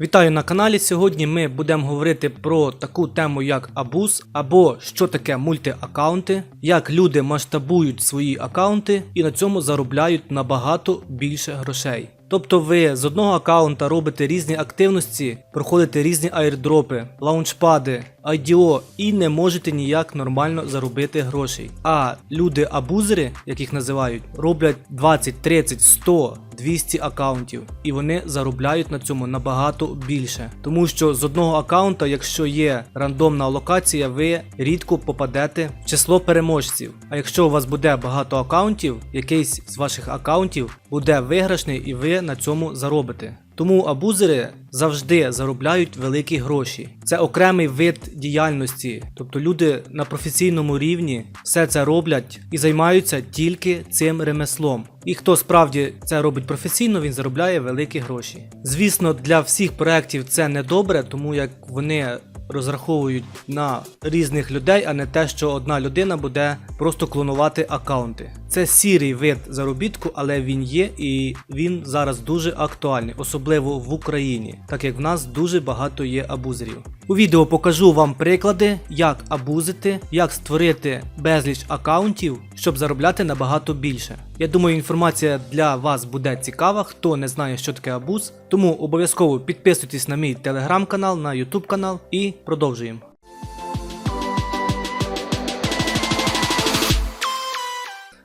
Вітаю на каналі. Сьогодні ми будемо говорити про таку тему, як абуз, або що таке мультиаккаунти, як люди масштабують свої аккаунти і на цьому заробляють набагато більше грошей. Тобто ви з одного аккаунта робите різні активності, проходите різні аірдропи, лаунчпади, IDO і не можете ніяк нормально заробити грошей. А люди-абузери, як їх називають, роблять 20, 30, 100, 200 аккаунтів, і вони заробляють на цьому набагато більше. Тому що з одного аккаунта, якщо є рандомна локація, ви рідко попадете в число переможців. А якщо у вас буде багато аккаунтів, якийсь з ваших аккаунтів буде виграшний і ви на цьому заробите. Тому абузери завжди заробляють великі гроші. Це окремий вид діяльності. Тобто люди на професійному рівні все це роблять і займаються тільки цим ремеслом. І хто справді це робить професійно, він заробляє великі гроші. Звісно, для всіх проєктів це не добре, тому як вони розраховують на різних людей, а не те, що одна людина буде просто клонувати аккаунти. Це сірий вид заробітку, але він є і він зараз дуже актуальний, особливо в Україні, так як в нас дуже багато є абузерів. У відео покажу вам приклади, як абузити, як створити безліч аккаунтів, щоб заробляти набагато більше. Я думаю, інформація для вас буде цікава, хто не знає, що таке абуз. Тому обов'язково підписуйтесь на мій телеграм-канал, на ютуб канал і продовжуємо.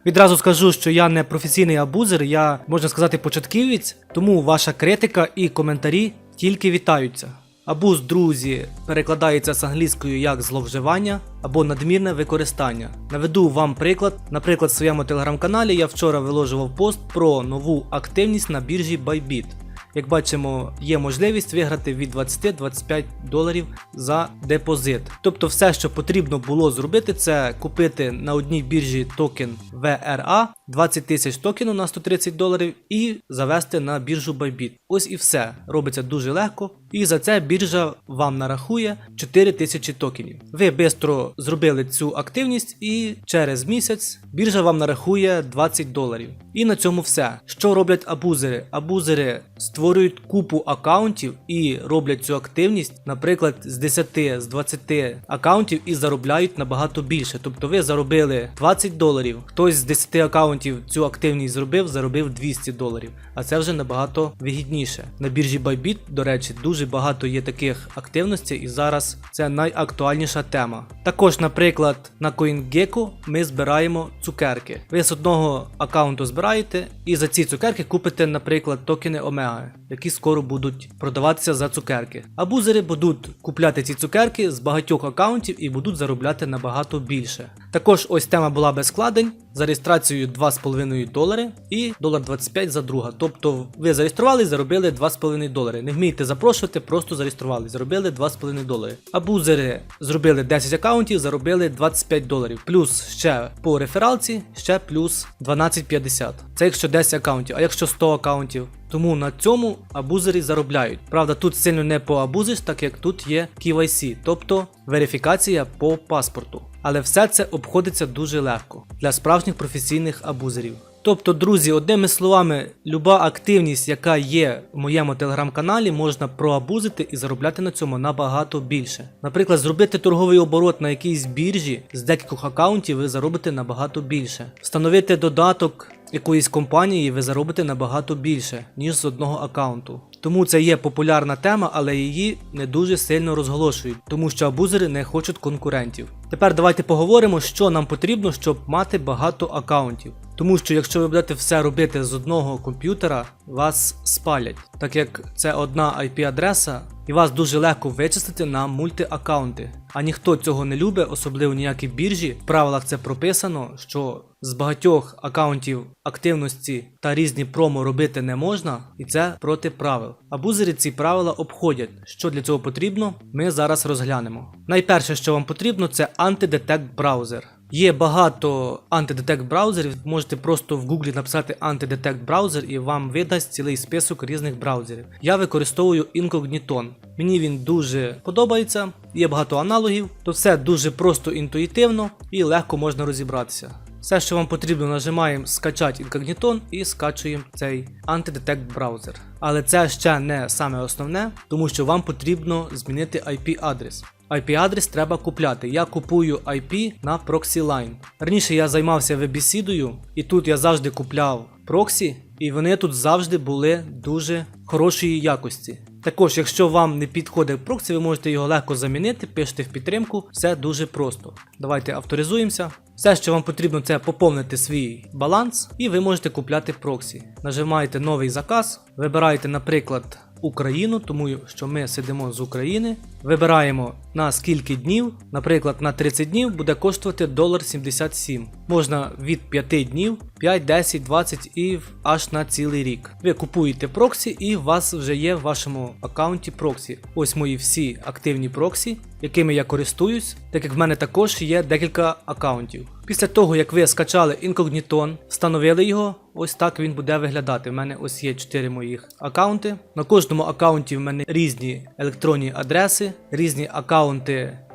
Відразу скажу, що я не професійний абузер, я можна сказати початківець, тому ваша критика і коментарі тільки вітаються. Абуз, друзі, перекладається з англійською як зловживання або надмірне використання. Наведу вам приклад. Наприклад, в своєму телеграм-каналі я вчора виложував пост про нову активність на біржі Bybit. Як бачимо, є можливість виграти від 20-25 доларів за депозит. Тобто, все, що потрібно було зробити, це купити на одній біржі токен VRA 20 тисяч токенів на 130 доларів і завести на біржу Bybit. Ось і все. Робиться дуже легко. І за це біржа вам нарахує 4 тисячі токенів. Ви швидко зробили цю активність, і через місяць біржа вам нарахує 20 доларів. І на цьому все. Що роблять абузери? Абузери створюють купу аккаунтів і роблять цю активність, наприклад, з 10 з 20 аккаунтів і заробляють набагато більше. Тобто ви заробили 20 доларів, хтось з 10 аккаунтів цю активність зробив, заробив 200 доларів. А це вже набагато вигідніше. На біржі Bybit, до речі, дуже багато є таких активностей, і зараз це найактуальніша тема. Також, наприклад, на CoinGecko ми збираємо цукерки. Ви з одного аккаунту збираєте і за ці цукерки купите, наприклад, токени Омега, які скоро будуть продаватися за цукерки. Абузери будуть купляти ці цукерки з багатьох аккаунтів і будуть заробляти набагато більше. Також ось тема була без складень. За реєстрацією 2,5 долари і долар 25 за друга. Тобто ви зареєстрували, заробили 2,5 долари. Не вмієте запрошувати, просто зареєстрували, заробили 2,5 долари. Абузери зробили 10 аккаунтів, заробили 25 доларів. Плюс ще по рефералці, ще плюс 12,50. Це якщо 10 аккаунтів, а якщо 100 аккаунтів. Тому на цьому абузери заробляють. Правда, тут сильно не поабузиш, так як тут є KYC, тобто верифікація по паспорту. Але все це обходиться дуже легко для справжніх професійних абузерів. Тобто, друзі, одними словами, люба активність, яка є в моєму телеграм-каналі, можна проабузити і заробляти на цьому набагато більше. Наприклад, зробити торговий оборот на якійсь біржі з декількох аккаунтів, ви заробите набагато більше. Встановити додаток якоїсь компанії, ви заробите набагато більше, ніж з одного аккаунту. Тому це є популярна тема, але її не дуже сильно розголошують, тому що абузери не хочуть конкурентів. Тепер давайте поговоримо, що нам потрібно, щоб мати багато аккаунтів. Тому що якщо ви будете все робити з одного комп'ютера, вас спалять, так як це одна IP-адреса, і вас дуже легко вичислити на мультиаккаунти. А ніхто цього не любить, особливо ніякі біржі. В правилах це прописано, що з багатьох аккаунтів активності та різні промо робити не можна, і це проти правил. Абузери ці правила обходять. Що для цього потрібно, ми зараз розглянемо. Найперше, що вам потрібно, це антидетект браузер. Є багато антидетект браузерів, можете просто в гуглі написати антидетект браузер і вам видасть цілий список різних браузерів. Я використовую Incogniton. Мені він дуже подобається, є багато аналогів, то все дуже просто інтуїтивно і легко можна розібратися. Все, що вам потрібно, нажимаємо скачати інкогнітон і скачуємо цей антидетект браузер. Але це ще не саме основне, тому що вам потрібно змінити IP-адрес. IP-адрес треба купляти. Я купую IP на ProxyLine. Раніше я займався веб-бесідою, і тут я завжди купляв проксі, і вони тут завжди були дуже хорошої якості. Також, якщо вам не підходить проксі, ви можете його легко замінити, пишете в підтримку, все дуже просто. Давайте авторизуємося. Все, що вам потрібно, це поповнити свій баланс, і ви можете купляти проксі. Нажимаєте новий заказ, вибираєте, наприклад, Україну, тому що ми сидимо з України. Вибираємо на скільки днів, наприклад, на 30 днів буде коштувати 1,77. Можна від 5 днів, 5, 10, 20 і аж на цілий рік. Ви купуєте проксі і у вас вже є в вашому аккаунті проксі. Ось мої всі активні проксі, якими я користуюсь, так як в мене також є декілька аккаунтів. Після того, як ви скачали інкогнітон, встановили його, ось так він буде виглядати. У мене ось є 4 моїх аккаунти. На кожному аккаунті в мене різні електронні адреси, різні аккаунти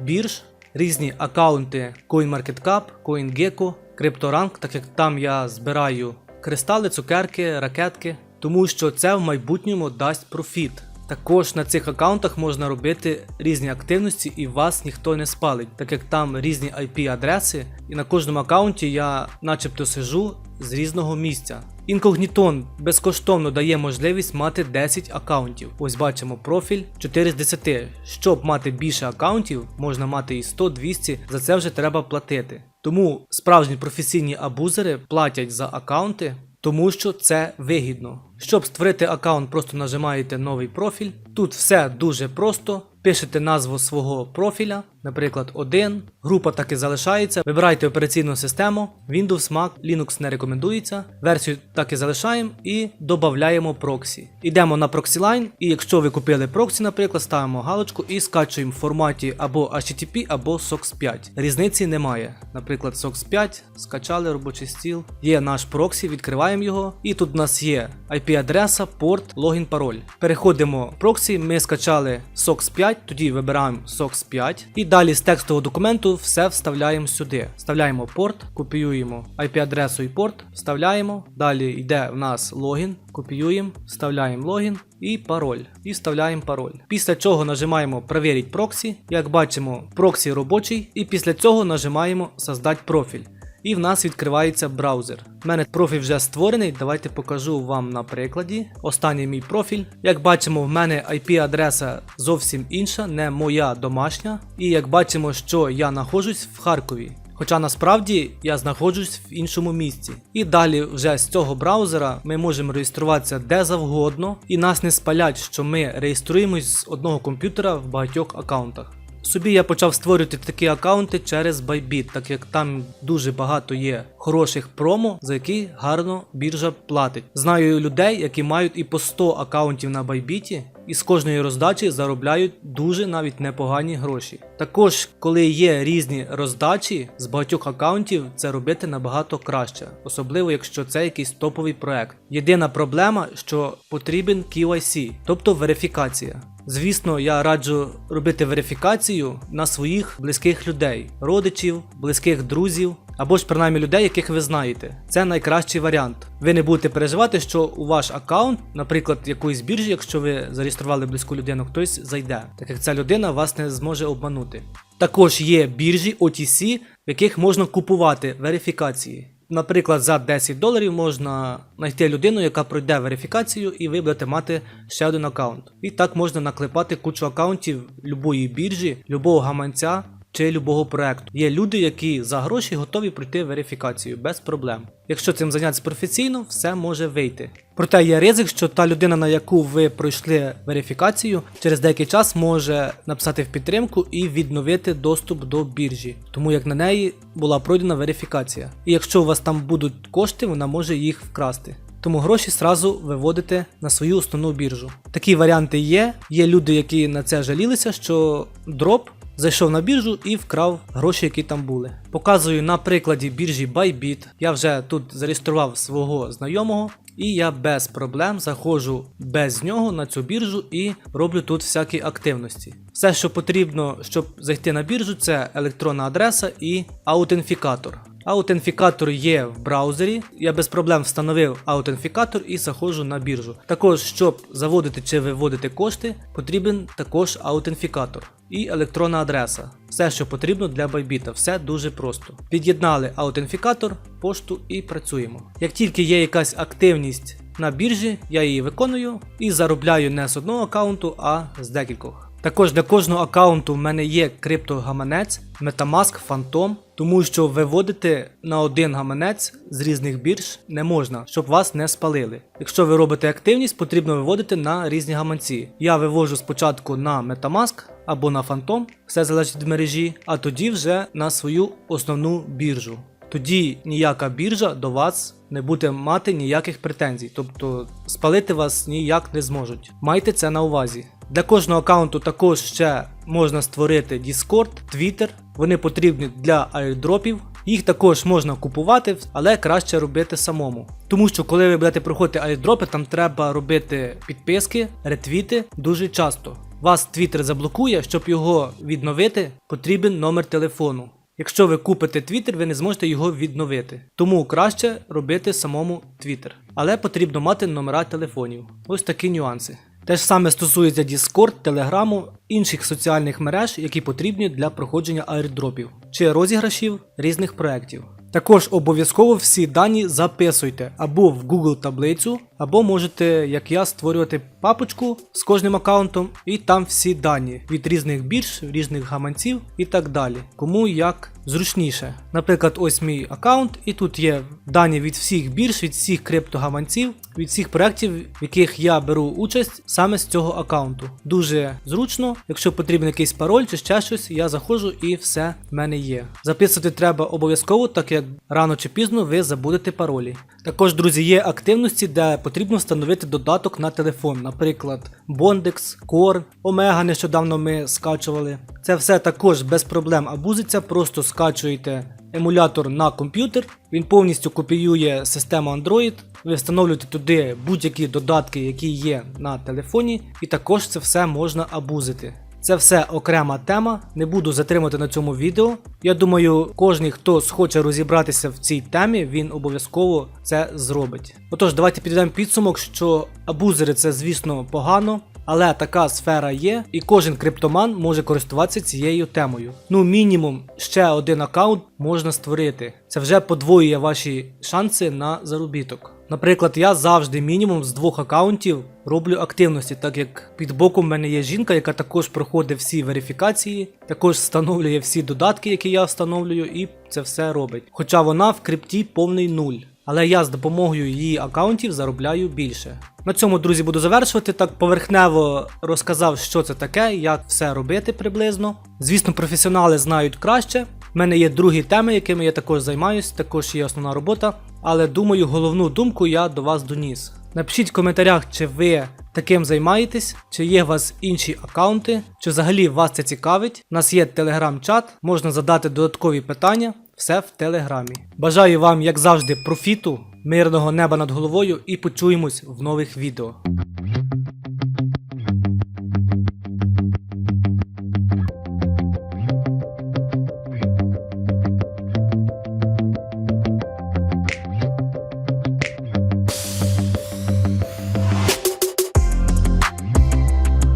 бірж, різні аккаунти CoinMarketCap, CoinGecko, CryptoRank, так як там я збираю кристали, цукерки, ракетки, тому що це в майбутньому дасть профіт. Також на цих аккаунтах можна робити різні активності і вас ніхто не спалить, так як там різні IP-адреси, і на кожному аккаунті я начебто сижу з різного місця. Інкогнітон безкоштовно дає можливість мати 10 аккаунтів. Ось бачимо профіль 4 з 10. Щоб мати більше аккаунтів, можна мати і 100-200, за це вже треба платити. Тому справжні професійні абузери платять за аккаунти, тому що це вигідно. Щоб створити аккаунт, просто нажимаєте новий профіль. Тут все дуже просто. Пишете назву свого профіля, наприклад, 1. Група так і залишається. Вибирайте операційну систему, Windows, Mac, Linux не рекомендується. Версію так і залишаємо і додаємо проксі. Йдемо на ProxyLine, і якщо ви купили проксі, наприклад, ставимо галочку і скачуємо в форматі або HTTP, або SOX 5. Різниці немає. Наприклад, SOX 5, скачали робочий стіл. Є наш проксі, відкриваємо його. І тут у нас є IP-адреса, порт, логін, пароль. Переходимо в проксі, ми скачали SOX 5, тоді вибираємо SOX 5. І далі з текстового документу все вставляємо сюди. Вставляємо порт, копіюємо IP-адресу і порт, вставляємо. Далі йде в нас логін, копіюємо, вставляємо логін і пароль. І вставляємо пароль. Після чого нажимаємо Проверить проксі. Як бачимо, проксі робочий, і після цього нажимаємо Создать профіль. І в нас відкривається браузер. У мене профіль вже створений. Давайте покажу вам на прикладі. Останній мій профіль. Як бачимо, в мене IP-адреса зовсім інша, не моя домашня. І як бачимо, що я знаходжусь в Харкові. Хоча насправді я знаходжусь в іншому місці. І далі вже з цього браузера ми можемо реєструватися де завгодно, і нас не спалять, що ми реєструємось з одного комп'ютера в багатьох аккаунтах. Собі я почав створювати такі аккаунти через Bybit, так як там дуже багато є хороших промо, за які гарно біржа платить. Знаю людей, які мають і по 100 аккаунтів на Bybit, і з кожної роздачі заробляють дуже навіть непогані гроші. Також, коли є різні роздачі з багатьох аккаунтів, це робити набагато краще, особливо якщо це якийсь топовий проект. Єдина проблема, що потрібен KYC, тобто верифікація. Звісно, я раджу робити верифікацію на своїх близьких людей, родичів, близьких друзів або ж принаймні людей, яких ви знаєте. Це найкращий варіант. Ви не будете переживати, що у ваш аккаунт, наприклад, якоїсь біржі, якщо ви зареєстрували близьку людину, хтось зайде, так як ця людина вас не зможе обманути. Також є біржі OTC, в яких можна купувати верифікації. Наприклад, за 10 доларів можна знайти людину, яка пройде верифікацію, і ви будете мати ще один аккаунт. І так можна наклепати кучу аккаунтів любої біржі, любого гаманця чи любого проекту. Є люди, які за гроші готові пройти верифікацію без проблем. Якщо цим зайнятися професійно, все може вийти. Проте є ризик, що та людина, на яку ви пройшли верифікацію, через деякий час може написати в підтримку і відновити доступ до біржі, тому як на неї була пройдена верифікація. І якщо у вас там будуть кошти, вона може їх вкрасти. Тому гроші сразу виводите на свою основну біржу. Такі варіанти є. Є люди, які на це жалілися, що дроп зайшов на біржу і вкрав гроші, які там були. Показую на прикладі біржі Bybit. Я вже тут зареєстрував свого знайомого. І я без проблем заходжу без нього на цю біржу і роблю тут всякі активності. Все, що потрібно, щоб зайти на біржу, це електронна адреса і аутентифікатор. Аутентифікатор є в браузері. Я без проблем встановив аутентифікатор і заходжу на біржу. Також, щоб заводити чи виводити кошти, потрібен також аутентифікатор і електронна адреса. Все, що потрібно для байбіта, все дуже просто. Під'єднали аутентифікатор, пошту і працюємо. Як тільки є якась активність на біржі, я її виконую і заробляю не з одного аккаунту, а з декількох. Також для кожного аккаунту в мене є криптогаманець, Metamask Phantom, тому що виводити на один гаманець з різних бірж не можна, щоб вас не спалили. Якщо ви робите активність, потрібно виводити на різні гаманці. Я вивожу спочатку на Metamask або на Phantom, все залежить від мережі, а тоді вже на свою основну біржу. Тоді ніяка біржа до вас не буде мати ніяких претензій, тобто спалити вас ніяк не зможуть. Майте це на увазі. Для кожного аккаунту також ще можна створити Discord, Twitter. Вони потрібні для airdropів. Їх також можна купувати, але краще робити самому. Тому що коли ви будете проходити airdropи, там треба робити підписки, ретвіти дуже часто. Вас Twitter заблокує, щоб його відновити, потрібен номер телефону. Якщо ви купите Twitter, ви не зможете його відновити. Тому краще робити самому Twitter. Але потрібно мати номера телефонів. Ось такі нюанси. Те ж саме стосується Discord, Telegram, інших соціальних мереж, які потрібні для проходження аірдропів чи розіграшів різних проєктів. Також обов'язково всі дані записуйте або в Google таблицю, або можете, як я, створювати папочку з кожним аккаунтом, і там всі дані від різних бірж, різних гаманців і так далі. Кому як зручніше. Наприклад, ось мій аккаунт, і тут є дані від всіх бірж, від всіх криптогаманців, від всіх проєктів, в яких я беру участь саме з цього аккаунту. Дуже зручно, якщо потрібен якийсь пароль чи ще щось, я заходжу і все в мене є. Записувати треба обов'язково, так як рано чи пізно ви забудете паролі. Також, друзі, є активності, де потрібно встановити додаток на телефон, наприклад, Bondex, Core, Omega нещодавно ми скачували. Це все також без проблем абузиться, просто скачуєте емулятор на комп'ютер, він повністю копіює систему Android. Ви встановлюєте туди будь-які додатки, які є на телефоні, і також це все можна абузити. Це все окрема тема, не буду затримувати на цьому відео. Я думаю, кожен, хто схоче розібратися в цій темі, він обов'язково це зробить. Отож, давайте підведемо підсумок, що абузери це, звісно, погано. Але така сфера є, і кожен криптоман може користуватися цією темою. Ну, мінімум ще один аккаунт можна створити. Це вже подвоює ваші шанси на заробіток. Наприклад, я завжди мінімум з двох аккаунтів роблю активності, так як під боком в мене є жінка, яка також проходить всі верифікації, також встановлює всі додатки, які я встановлюю, і це все робить. Хоча вона в крипті повний нуль. Але я з допомогою її аккаунтів заробляю більше. На цьому, друзі, буду завершувати. Так поверхнево розказав, що це таке, як все робити приблизно. Звісно, професіонали знають краще. У мене є другі теми, якими я також займаюсь, також є основна робота. Але думаю, головну думку я до вас доніс. Напишіть в коментарях, чи ви таким займаєтесь, чи є у вас інші аккаунти, чи взагалі вас це цікавить. У нас є телеграм-чат, можна задати додаткові питання, все в телеграмі. Бажаю вам, як завжди, профіту, мирного неба над головою і почуємось в нових відео.